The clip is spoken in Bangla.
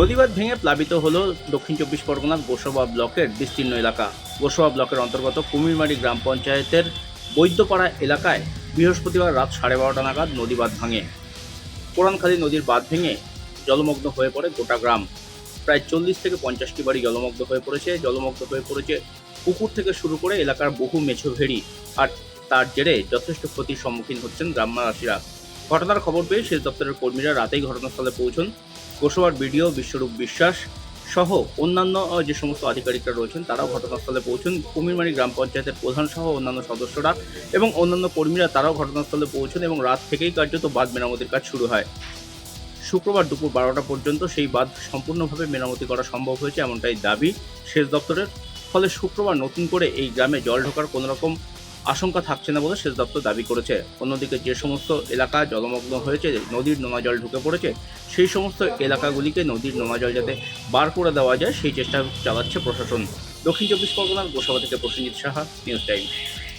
নদীবাদ ভেঙে প্লাবিত হল দক্ষিণ চব্বিশ পরগনার গোসবা ব্লকের বিস্তীর্ণ এলাকা। গোসবা ব্লকের অন্তর্গত কুমিরমারি গ্রাম পঞ্চায়েতের বৈদ্যপাড়া এলাকায় বৃহস্পতিবার রাত সাড়ে বারোটা নাগাদ নদীবাদ ভাঙে। কোরআনখালী নদীর বাঁধ ভেঙে জলমগ্ন হয়ে পড়ে গোটা গ্রাম। প্রায় চল্লিশ থেকে পঞ্চাশটি বাড়ি জলমগ্ন হয়ে পড়েছে। জলমগ্ন হয়ে পড়েছে পুকুর থেকে শুরু করে এলাকার বহু মেছো ভেড়ি আর তার জেরে যথেষ্ট ক্ষতির সম্মুখীন হচ্ছেন গ্রামবাসীরা ঘটনার খবর পেয়ে সেচ দপ্তরের কর্মীরা রাতেই ঘটনাস্থলে পৌঁছন গোসবার বিডিও বিশ্বরূপ বিশ্বাস সহ অন্যান্য যে সমস্ত আধিকারিকরা রয়েছেন, তারাও ঘটনাস্থলে পৌঁছন। কুমিরমারি গ্রাম পঞ্চায়েতের প্রধান সহ অন্যান্য সদস্যরা এবং অন্যান্য কর্মীরা তারাও ঘটনাস্থলে পৌঁছন এবং রাত থেকেই কার্যত বাঁধ মেরামতির কাজ শুরু হয়। শুক্রবার দুপুর বারোটা পর্যন্ত সেই বাঁধ সম্পূর্ণভাবে মেরামতি করা সম্ভব হয়েছে এমনটাই দাবি সেচ দপ্তরের। ফলে শুক্রবার নতুন করে এই গ্রামে জল ঢোকার কোনো রকম আশঙ্কা থাকছে না বলে সেচ দপ্তর দাবি করেছে। অন্যদিকে যে সমস্ত এলাকা জলমগ্ন হয়েছে নদীর নোনা জল ঢুকে পড়েছে, সেই সমস্ত এলাকাগুলিকে নদীর নোনা জল যাতে বার করে দেওয়া যায়, সেই চেষ্টা চালাচ্ছে প্রশাসন। দক্ষিণ চব্বিশ পরগনার গোসাবা থেকে প্রসেনজিৎ সাহা, নিউজ টাইম